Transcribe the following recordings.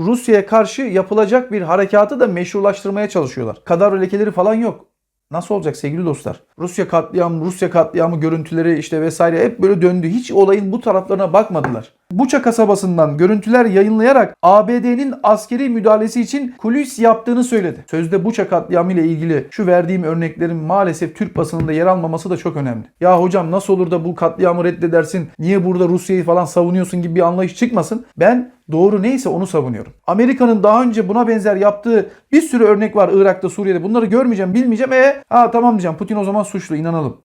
Rusya'ya karşı yapılacak bir harekatı da meşrulaştırmaya çalışıyorlar. Kadavra lekeleri falan yok. Nasıl olacak sevgili dostlar? Rusya katliamı, Rusya katliamı görüntüleri işte vesaire hep böyle döndü. Hiç olayın bu taraflarına bakmadılar. Buça kasabasından görüntüler yayınlayarak ABD'nin askeri müdahalesi için kulis yaptığını söyledi. Sözde Buça katliamı ile ilgili şu verdiğim örneklerin maalesef Türk basınında yer almaması da çok önemli. Ya hocam nasıl olur da bu katliamı reddedersin? Niye burada Rusya'yı falan savunuyorsun gibi bir anlayış çıkmasın. Ben doğru neyse onu savunuyorum. Amerika'nın daha önce buna benzer yaptığı bir sürü örnek var Irak'ta, Suriye'de. Bunları görmeyeceğim, bilmeyeceğim. E ha tamam diyeceğim. Putin o zaman suçlu, inanalım.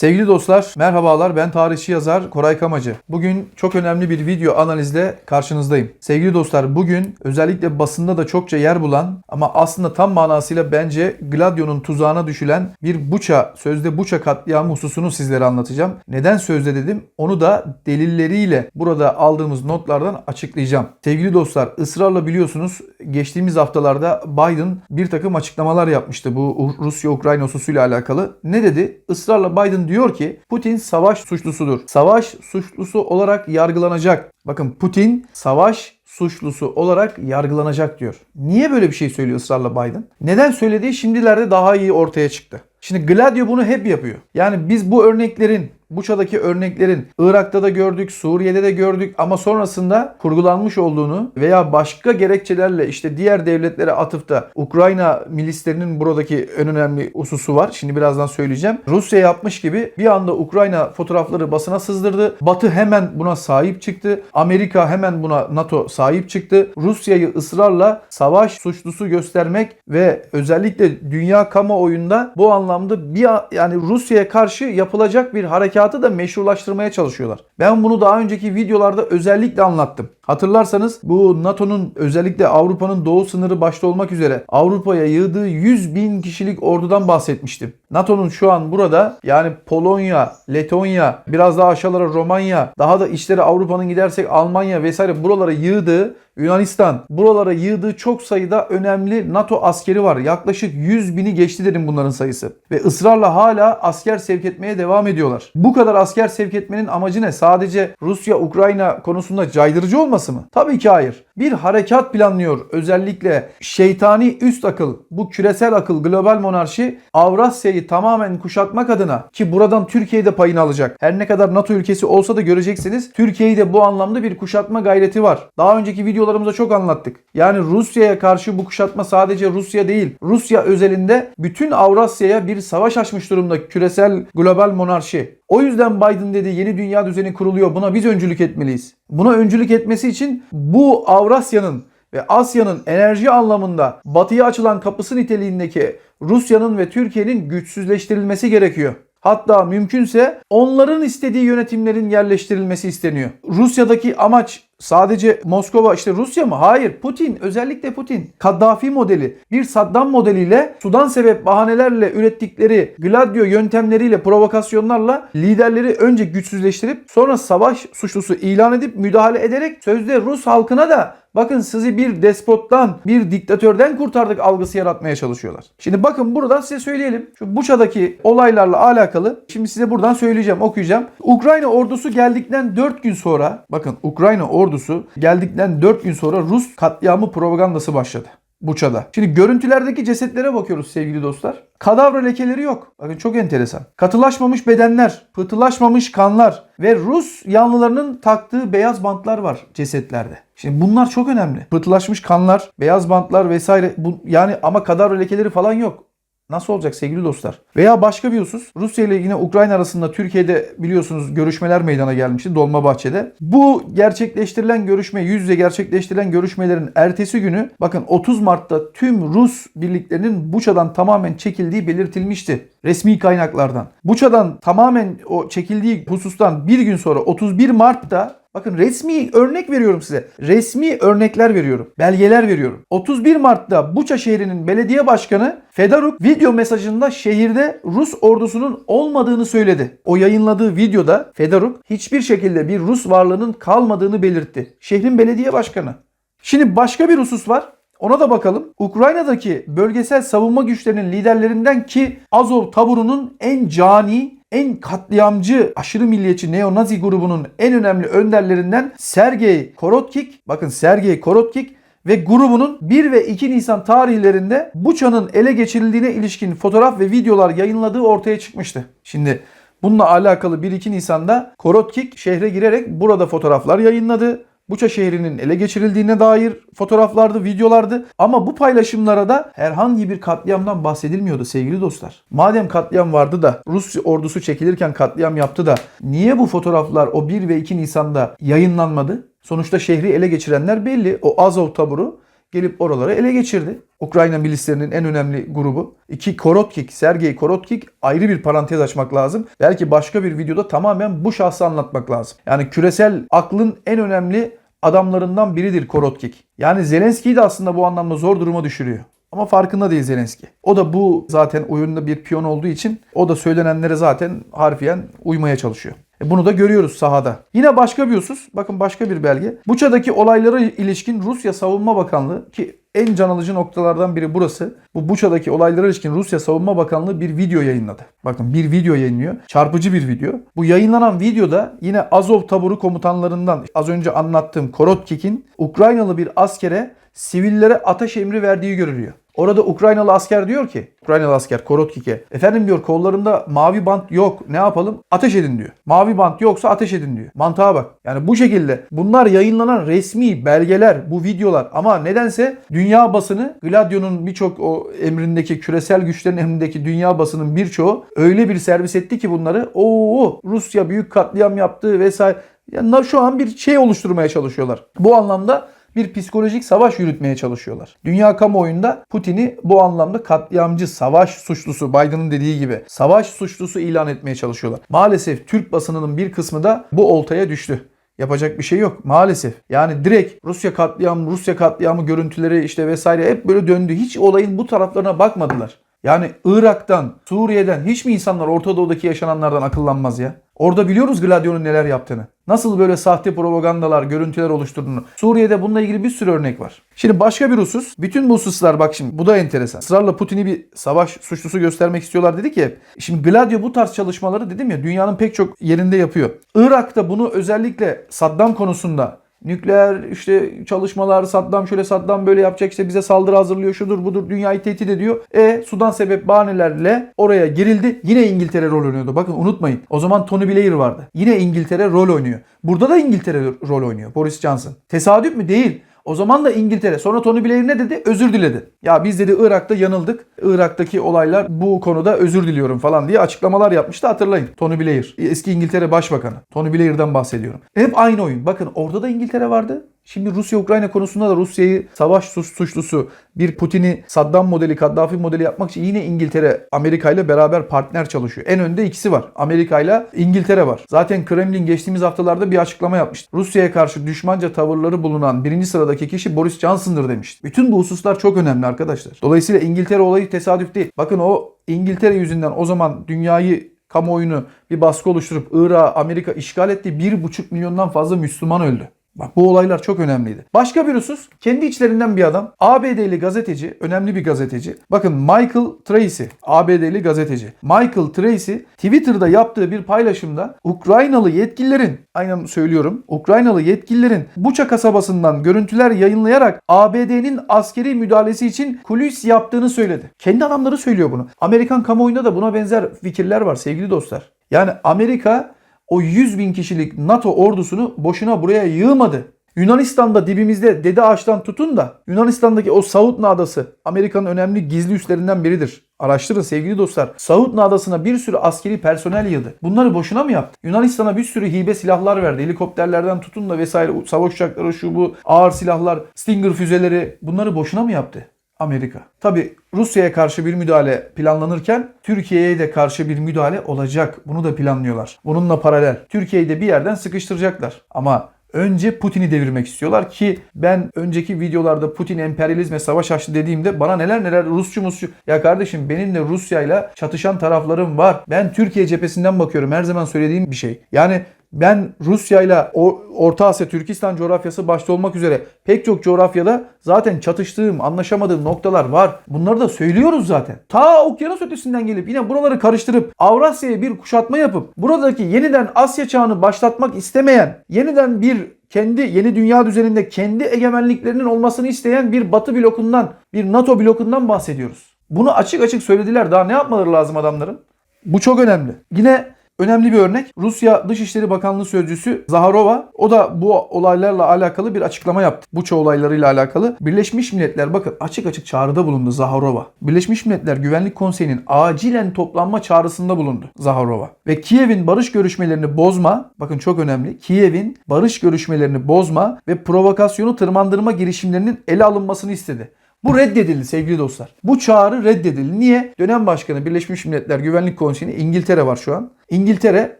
Sevgili dostlar, merhabalar. Ben tarihçi yazar Koray Kamacı. Bugün çok önemli bir video analizle karşınızdayım. Sevgili dostlar, bugün özellikle basında da çokça yer bulan ama aslında tam manasıyla bence Gladio'nun tuzağına düşülen bir Buça, sözde Buça katliamı hususunu sizlere anlatacağım. Neden sözde dedim? Onu da delilleriyle burada aldığımız notlardan açıklayacağım. Sevgili dostlar, ısrarla biliyorsunuz geçtiğimiz haftalarda Biden bir takım açıklamalar yapmıştı bu Rusya-Ukrayna hususuyla alakalı. Ne dedi? Israrla Biden diyor ki Putin savaş suçlusudur. Savaş suçlusu olarak yargılanacak. Bakın Putin savaş suçlusu olarak yargılanacak diyor. Niye böyle bir şey söylüyor ısrarla Biden? Neden söylediği şimdilerde daha iyi ortaya çıktı. Şimdi Gladio bunu hep yapıyor. Yani biz bu örneklerin Buça'daki örneklerin Irak'ta da gördük, Suriye'de de gördük ama sonrasında kurgulanmış olduğunu veya başka gerekçelerle işte diğer devletlere atıfta Ukrayna milislerinin buradaki en önemli hususu var. Şimdi birazdan söyleyeceğim. Rusya yapmış gibi bir anda Ukrayna fotoğrafları basına sızdırdı. Batı hemen buna sahip çıktı. Amerika hemen buna NATO sahip çıktı. Rusya'yı ısrarla savaş suçlusu göstermek ve özellikle dünya kamuoyunda bu anlamda bir yani Rusya'ya karşı yapılacak bir harekat harekatı da meşrulaştırmaya çalışıyorlar. Ben bunu daha önceki videolarda özellikle anlattım. Hatırlarsanız bu NATO'nun özellikle Avrupa'nın doğu sınırı başta olmak üzere Avrupa'ya yığdığı 100 bin kişilik ordudan bahsetmiştim. NATO'nun şu an burada yani Polonya, Letonya, biraz daha aşağılara Romanya, daha da işleri Avrupa'nın gidersek Almanya vesaire buralara yığdığı Yunanistan buralara yığdığı çok sayıda önemli NATO askeri var. Yaklaşık 100 bini geçti dedim bunların sayısı. Ve ısrarla hala asker sevk etmeye devam ediyorlar. Bu kadar asker sevk etmenin amacı ne? Sadece Rusya-Ukrayna konusunda caydırıcı olması mı? Tabii ki hayır. Bir harekat planlıyor. Özellikle şeytani üst akıl, bu küresel akıl, global monarşi Avrasya'yı tamamen kuşatmak adına ki buradan Türkiye'de payını alacak. Her ne kadar NATO ülkesi olsa da göreceksiniz Türkiye'yi de bu anlamda bir kuşatma gayreti var. Daha önceki videolarımızda çok anlattık. Yani Rusya'ya karşı bu kuşatma sadece Rusya değil. Rusya özelinde bütün Avrasya'ya bir savaş açmış durumda küresel global monarşi. O yüzden Biden dedi yeni dünya düzeni kuruluyor. Buna biz öncülük etmeliyiz. Buna öncülük etmesi için bu Avrasya'nın ve Asya'nın enerji anlamında batıya açılan kapısı niteliğindeki Rusya'nın ve Türkiye'nin güçsüzleştirilmesi gerekiyor. Hatta mümkünse onların istediği yönetimlerin yerleştirilmesi isteniyor. Rusya'daki amaç sadece Moskova işte Rusya mı? Hayır. Putin özellikle Putin. Kaddafi modeli bir Saddam modeliyle sudan sebep bahanelerle ürettikleri Gladio yöntemleriyle provokasyonlarla liderleri önce güçsüzleştirip sonra savaş suçlusu ilan edip müdahale ederek sözde Rus halkına da Bakın sizi bir despottan, bir diktatörden kurtardık algısı yaratmaya çalışıyorlar. Şimdi bakın burada size söyleyelim. Şu Buça'daki olaylarla alakalı şimdi size buradan söyleyeceğim, okuyacağım. Ukrayna ordusu geldikten 4 gün sonra, bakın Ukrayna ordusu geldikten 4 gün sonra Rus katliamı propagandası başladı. Buça'da. Şimdi görüntülerdeki cesetlere bakıyoruz sevgili dostlar. Kadavra lekeleri yok. Bakın çok enteresan. Katılaşmamış bedenler, pıhtılaşmamış kanlar ve Rus yanlılarının taktığı beyaz bantlar var cesetlerde. Şimdi bunlar çok önemli. Pıhtılaşmış kanlar, beyaz bantlar vesaire bu, yani ama kadavra lekeleri falan yok. Nasıl olacak sevgili dostlar? Veya başka bir husus. Rusya ile yine Ukrayna arasında Türkiye'de biliyorsunuz görüşmeler meydana gelmişti Dolmabahçe'de. Bu gerçekleştirilen görüşme, yüz yüze gerçekleştirilen görüşmelerin ertesi günü bakın 30 Mart'ta tüm Rus birliklerinin Buça'dan tamamen çekildiği belirtilmişti. Resmi kaynaklardan. Buça'dan tamamen o çekildiği husustan bir gün sonra 31 Mart'ta Bakın resmi örnek veriyorum size. Resmi örnekler veriyorum. Belgeler veriyorum. 31 Mart'ta Buça şehrinin belediye başkanı Fedoruk video mesajında şehirde Rus ordusunun olmadığını söyledi. O yayınladığı videoda Fedoruk hiçbir şekilde bir Rus varlığının kalmadığını belirtti. Şehrin belediye başkanı. Şimdi başka bir husus var. Ona da bakalım. Ukrayna'daki bölgesel savunma güçlerinin liderlerinden ki Azov taburunun en cani en katliamcı aşırı milliyetçi neo-nazi grubunun en önemli önderlerinden Sergey Korotkik. Bakın Sergey Korotkik ve grubunun 1 ve 2 Nisan tarihlerinde Buça'nın ele geçirildiğine ilişkin fotoğraf ve videolar yayınladığı ortaya çıkmıştı. Şimdi bununla alakalı 1-2 Nisan'da Korotkik şehre girerek burada fotoğraflar yayınladı. Buça şehrinin ele geçirildiğine dair fotoğraflardı, videolardı. Ama bu paylaşımlara da herhangi bir katliamdan bahsedilmiyordu sevgili dostlar. Madem katliam vardı da Rus ordusu çekilirken katliam yaptı da niye bu fotoğraflar o 1 ve 2 Nisan'da yayınlanmadı? Sonuçta şehri ele geçirenler belli. O Azov taburu gelip oraları ele geçirdi. Ukrayna milislerinin en önemli grubu. İki Korotkik, Sergey Korotkik ayrı bir parantez açmak lazım. Belki başka bir videoda tamamen bu şahsı anlatmak lazım. Yani küresel aklın en önemli adamlarından biridir Korotkik. Yani Zelenski'yi de aslında bu anlamda zor duruma düşürüyor. Ama farkında değil Zelenski. O da bu zaten oyunda bir piyon olduğu için o da söylenenlere zaten harfiyen uymaya çalışıyor. E bunu da görüyoruz sahada. Yine başka bir husus. Bakın başka bir belge. Buça'daki olaylara ilişkin Rusya Savunma Bakanlığı ki en can alıcı noktalardan biri burası. Bu Buça'daki olaylara ilişkin Rusya Savunma Bakanlığı bir video yayınladı. Bakın bir video yayınlıyor. Çarpıcı bir video. Bu yayınlanan videoda yine Azov taburu komutanlarından az önce anlattığım Korotkik'in Ukraynalı bir askere sivillere ateş emri verdiği görülüyor. Orada Ukraynalı asker diyor ki, Ukraynalı asker Korotkik'e, efendim diyor kollarında mavi bant yok ne yapalım? Ateş edin diyor. Mavi bant yoksa ateş edin diyor. Mantığa bak. Yani bu şekilde bunlar yayınlanan resmi belgeler, bu videolar ama nedense dünya basını Gladio'nun birçok o emrindeki küresel güçlerin emrindeki dünya basının birçoğu öyle bir servis etti ki bunları o Rusya büyük katliam yaptı vesaire. Yani şu an bir şey oluşturmaya çalışıyorlar. Bu anlamda bir psikolojik savaş yürütmeye çalışıyorlar. Dünya kamuoyunda Putin'i bu anlamda katliamcı, savaş suçlusu, Biden'ın dediği gibi savaş suçlusu ilan etmeye çalışıyorlar. Maalesef Türk basınının bir kısmı da bu oltaya düştü. Yapacak bir şey yok maalesef. Yani direkt Rusya katliamı, Rusya katliamı görüntüleri işte vesaire hep böyle döndü. Hiç olayın bu taraflarına bakmadılar. Yani Irak'tan, Suriye'den hiç mi insanlar Orta Doğu'daki yaşananlardan akıllanmaz ya? Orada biliyoruz Gladio'nun neler yaptığını. Nasıl böyle sahte propagandalar, görüntüler oluşturduğunu. Suriye'de bununla ilgili bir sürü örnek var. Şimdi başka bir husus. Bütün bu hususlar bak şimdi bu da enteresan. Israrla Putin'i bir savaş suçlusu göstermek istiyorlar dedik ya. Şimdi Gladio bu tarz çalışmaları dedim ya dünyanın pek çok yerinde yapıyor. Irak'ta bunu özellikle Saddam konusunda Nükleer işte çalışmalar Saddam şöyle Saddam böyle yapacak işte bize saldırı hazırlıyor şudur budur dünyayı tehdit ediyor. E Sudan sebep bahanelerle oraya girildi. Yine İngiltere rol oynuyordu. Bakın unutmayın. O zaman Tony Blair vardı. Yine İngiltere rol oynuyor. Burada da İngiltere rol oynuyor. Boris Johnson. Tesadüf mü? Değil. O zaman da İngiltere. Sonra Tony Blair ne dedi? Özür diledi. Ya biz dedi Irak'ta yanıldık. Irak'taki olaylar bu konuda özür diliyorum falan diye açıklamalar yapmıştı hatırlayın. Tony Blair. Eski İngiltere Başbakanı. Tony Blair'dan bahsediyorum. Hep aynı oyun. Bakın orada da İngiltere vardı. Şimdi Rusya-Ukrayna konusunda da Rusya'yı savaş suçlusu bir Putin'i Saddam modeli, Kaddafi modeli yapmak için yine İngiltere Amerika ile beraber partner çalışıyor. En önde ikisi var. Amerika ile İngiltere var. Zaten Kremlin geçtiğimiz haftalarda bir açıklama yapmıştı. Rusya'ya karşı düşmanca tavırları bulunan birinci sıradaki kişi Boris Johnson'dır demişti. Bütün bu hususlar çok önemli arkadaşlar. Dolayısıyla İngiltere olayı tesadüf değil. Bakın o İngiltere yüzünden o zaman dünyayı kamuoyunu bir baskı oluşturup Irak'ı Amerika işgal etti. 1,5 milyondan fazla Müslüman öldü. Bak bu olaylar çok önemliydi. Başka bir husus kendi içlerinden bir adam ABD'li gazeteci önemli bir gazeteci. Bakın Michael Tracy ABD'li gazeteci. Michael Tracy Twitter'da yaptığı bir paylaşımda Ukraynalı yetkililerin aynen söylüyorum Ukraynalı yetkililerin Buça kasabasından görüntüler yayınlayarak ABD'nin askeri müdahalesi için kulis yaptığını söyledi. Kendi adamları söylüyor bunu. Amerikan kamuoyunda da buna benzer fikirler var sevgili dostlar. Yani Amerika o 100 bin kişilik NATO ordusunu boşuna buraya yığmadı. Yunanistan'da dibimizde Dede Ağaç'tan tutun da Yunanistan'daki o Sautna Adası Amerika'nın önemli gizli üslerinden biridir. Araştırın sevgili dostlar. Sautna Adası'na bir sürü askeri personel yığdı. Bunları boşuna mı yaptı? Yunanistan'a bir sürü hibe silahlar verdi. Helikopterlerden tutun da vesaire savaş uçakları şu bu ağır silahlar, Stinger füzeleri bunları boşuna mı yaptı? Amerika. Tabi Rusya'ya karşı bir müdahale planlanırken Türkiye'ye de karşı bir müdahale olacak. Bunu da planlıyorlar. Bununla paralel. Türkiye'yi de bir yerden sıkıştıracaklar. Ama önce Putin'i devirmek istiyorlar ki ben önceki videolarda Putin emperyalizme savaş açtı dediğimde bana neler neler Rusçu musçu ya kardeşim benim de Rusya'yla çatışan taraflarım var. Ben Türkiye cephesinden bakıyorum her zaman söylediğim bir şey. Yani Ben Rusya'yla o- Orta Asya, Türkistan coğrafyası başta olmak üzere pek çok coğrafyada zaten çatıştığım, anlaşamadığım noktalar var. Bunları da söylüyoruz zaten. Ta okyanus ötesinden gelip yine buraları karıştırıp Avrasya'ya bir kuşatma yapıp buradaki yeniden Asya çağını başlatmak istemeyen, yeniden bir kendi yeni dünya düzeninde kendi egemenliklerinin olmasını isteyen bir Batı blokundan, bir NATO blokundan bahsediyoruz. Bunu açık açık söylediler. Daha ne yapmaları lazım adamların? Bu çok önemli. Yine önemli bir örnek. Rusya Dışişleri Bakanlığı Sözcüsü Zaharova o da bu olaylarla alakalı bir açıklama yaptı. Buça olaylarıyla alakalı. Birleşmiş Milletler bakın açık açık çağrıda bulundu Zaharova. Birleşmiş Milletler Güvenlik Konseyi'nin acilen toplanma çağrısında bulundu Zaharova. Ve Kiev'in barış görüşmelerini bozma, bakın çok önemli. Kiev'in barış görüşmelerini bozma ve provokasyonu tırmandırma girişimlerinin ele alınmasını istedi. Bu reddedildi sevgili dostlar. Bu çağrı reddedildi. Niye? Dönem başkanı Birleşmiş Milletler Güvenlik Konseyi'nde İngiltere var şu an. İngiltere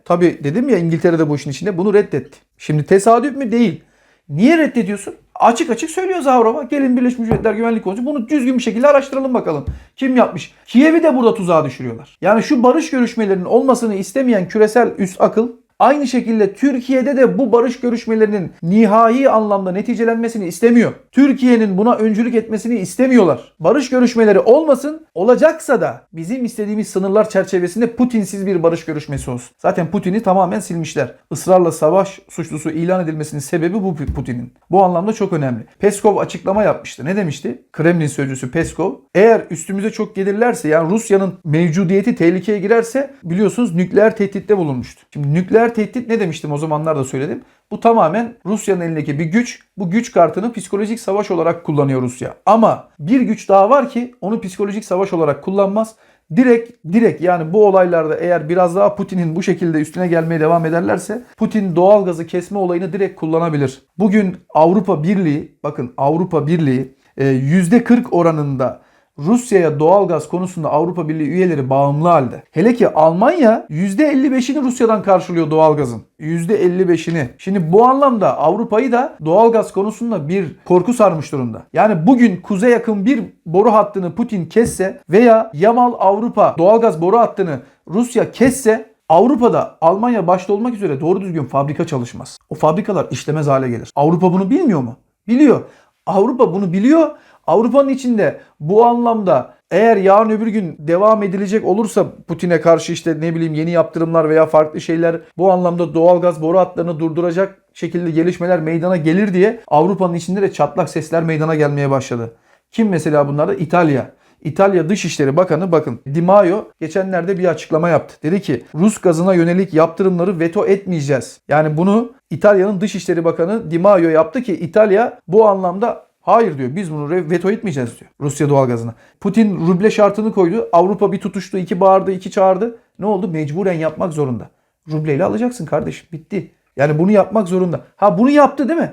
tabi dedim ya İngiltere de bu işin içinde bunu reddetti. Şimdi tesadüf mü? Değil. Niye reddediyorsun? Açık açık söylüyor Zavrova. Gelin Birleşmiş Milletler Güvenlik Konseyi bunu düzgün bir şekilde araştıralım bakalım. Kim yapmış? Kiev'i de burada tuzağa düşürüyorlar. Yani şu barış görüşmelerinin olmasını istemeyen küresel üst akıl Aynı şekilde Türkiye'de de bu barış görüşmelerinin nihai anlamda neticelenmesini istemiyor. Türkiye'nin buna öncülük etmesini istemiyorlar. Barış görüşmeleri olmasın, olacaksa da bizim istediğimiz sınırlar çerçevesinde Putinsiz bir barış görüşmesi olsun. Zaten Putin'i tamamen silmişler. Israrla savaş suçlusu ilan edilmesinin sebebi bu Putin'in. Bu anlamda çok önemli. Peskov açıklama yapmıştı. Ne demişti? Kremlin sözcüsü Peskov. Eğer üstümüze çok gelirlerse yani Rusya'nın mevcudiyeti tehlikeye girerse biliyorsunuz nükleer tehditte bulunmuştu. Şimdi nükleer tehdit ne demiştim o zamanlar da söyledim. Bu tamamen Rusya'nın elindeki bir güç. Bu güç kartını psikolojik savaş olarak kullanıyor Rusya. Ama bir güç daha var ki onu psikolojik savaş olarak kullanmaz. Direkt direkt yani bu olaylarda eğer biraz daha Putin'in bu şekilde üstüne gelmeye devam ederlerse Putin doğal gazı kesme olayını direkt kullanabilir. Bugün Avrupa Birliği bakın Avrupa Birliği e, %40 oranında Rusya'ya doğalgaz konusunda Avrupa Birliği üyeleri bağımlı halde. Hele ki Almanya %55'ini Rusya'dan karşılıyor doğalgazın. %55'ini. Şimdi bu anlamda Avrupa'yı da doğalgaz konusunda bir korku sarmış durumda. Yani bugün kuzeye yakın bir boru hattını Putin kesse veya Yamal Avrupa doğalgaz boru hattını Rusya kesse Avrupa'da Almanya başta olmak üzere doğru düzgün fabrika çalışmaz. O fabrikalar işlemez hale gelir. Avrupa bunu bilmiyor mu? Biliyor. Avrupa bunu biliyor. Avrupa'nın içinde bu anlamda eğer yarın öbür gün devam edilecek olursa Putin'e karşı işte ne bileyim yeni yaptırımlar veya farklı şeyler bu anlamda doğalgaz boru hatlarını durduracak şekilde gelişmeler meydana gelir diye Avrupa'nın içinde de çatlak sesler meydana gelmeye başladı. Kim mesela bunlarda? İtalya. İtalya Dışişleri Bakanı bakın Di Maio geçenlerde bir açıklama yaptı. Dedi ki Rus gazına yönelik yaptırımları veto etmeyeceğiz. Yani bunu İtalya'nın Dışişleri Bakanı Di Maio yaptı ki İtalya bu anlamda Hayır diyor biz bunu veto etmeyeceğiz diyor Rusya doğalgazına. Putin ruble şartını koydu. Avrupa bir tutuştu, iki bağırdı, iki çağırdı. Ne oldu? Mecburen yapmak zorunda. Rubleyle alacaksın kardeşim. Bitti. Yani bunu yapmak zorunda. Ha bunu yaptı değil mi?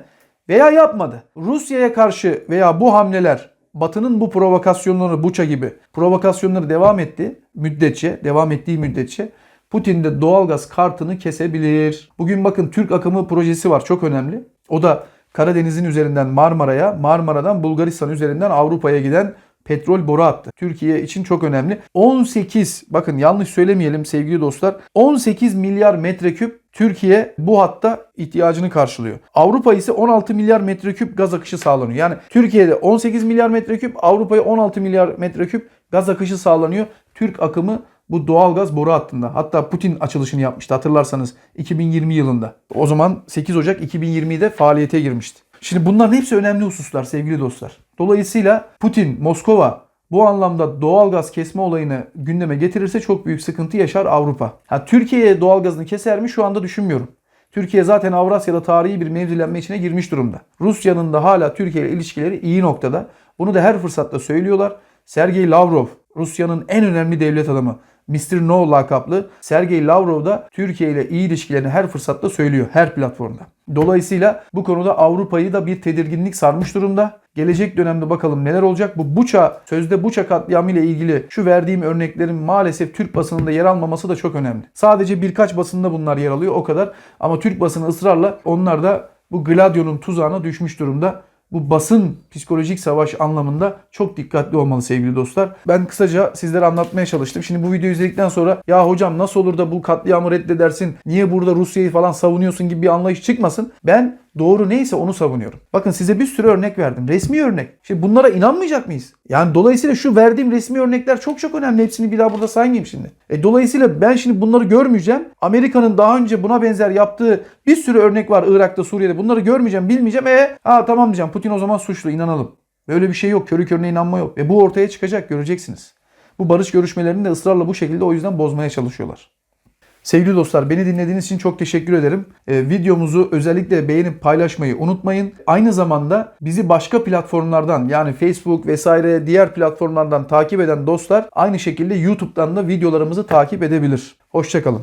Veya yapmadı. Rusya'ya karşı veya bu hamleler Batı'nın bu provokasyonları Buça gibi provokasyonları devam etti müddetçe, devam ettiği müddetçe Putin de doğalgaz kartını kesebilir. Bugün bakın Türk akımı projesi var çok önemli. O da Karadeniz'in üzerinden Marmara'ya, Marmara'dan Bulgaristan üzerinden Avrupa'ya giden petrol boru hattı. Türkiye için çok önemli. 18 bakın yanlış söylemeyelim sevgili dostlar. 18 milyar metreküp Türkiye bu hatta ihtiyacını karşılıyor. Avrupa ise 16 milyar metreküp gaz akışı sağlanıyor. Yani Türkiye'de 18 milyar metreküp, Avrupa'ya 16 milyar metreküp gaz akışı sağlanıyor. Türk akımı bu doğalgaz boru hattında. Hatta Putin açılışını yapmıştı hatırlarsanız 2020 yılında. O zaman 8 Ocak 2020'de faaliyete girmişti. Şimdi bunların hepsi önemli hususlar sevgili dostlar. Dolayısıyla Putin, Moskova bu anlamda doğalgaz kesme olayını gündeme getirirse çok büyük sıkıntı yaşar Avrupa. Ha, Türkiye'ye doğalgazını keser mi şu anda düşünmüyorum. Türkiye zaten Avrasya'da tarihi bir mevzilenme içine girmiş durumda. Rusya'nın da hala Türkiye ile ilişkileri iyi noktada. Bunu da her fırsatta söylüyorlar. Sergey Lavrov, Rusya'nın en önemli devlet adamı. Mr. No lakaplı Sergey Lavrov da Türkiye ile iyi ilişkilerini her fırsatta söylüyor her platformda. Dolayısıyla bu konuda Avrupa'yı da bir tedirginlik sarmış durumda. Gelecek dönemde bakalım neler olacak. Bu Buça, sözde Buça katliamı ile ilgili şu verdiğim örneklerin maalesef Türk basınında yer almaması da çok önemli. Sadece birkaç basında bunlar yer alıyor o kadar. Ama Türk basını ısrarla onlar da bu Gladio'nun tuzağına düşmüş durumda. Bu basın psikolojik savaş anlamında çok dikkatli olmalı sevgili dostlar. Ben kısaca sizlere anlatmaya çalıştım. Şimdi bu videoyu izledikten sonra ya hocam nasıl olur da bu katliamı reddedersin? Niye burada Rusya'yı falan savunuyorsun gibi bir anlayış çıkmasın. Ben doğru neyse onu savunuyorum. Bakın size bir sürü örnek verdim. Resmi örnek. Şimdi bunlara inanmayacak mıyız? Yani dolayısıyla şu verdiğim resmi örnekler çok çok önemli. Hepsini bir daha burada saymayayım şimdi. E, dolayısıyla ben şimdi bunları görmeyeceğim. Amerika'nın daha önce buna benzer yaptığı bir sürü örnek var Irak'ta, Suriye'de. Bunları görmeyeceğim, bilmeyeceğim. E ha tamam diyeceğim. Putin o zaman suçlu. inanalım. Böyle bir şey yok. Körü körüne inanma yok. Ve bu ortaya çıkacak. Göreceksiniz. Bu barış görüşmelerini de ısrarla bu şekilde o yüzden bozmaya çalışıyorlar. Sevgili dostlar beni dinlediğiniz için çok teşekkür ederim. Ee, videomuzu özellikle beğenip paylaşmayı unutmayın. Aynı zamanda bizi başka platformlardan yani Facebook vesaire diğer platformlardan takip eden dostlar aynı şekilde YouTube'dan da videolarımızı takip edebilir. Hoşçakalın.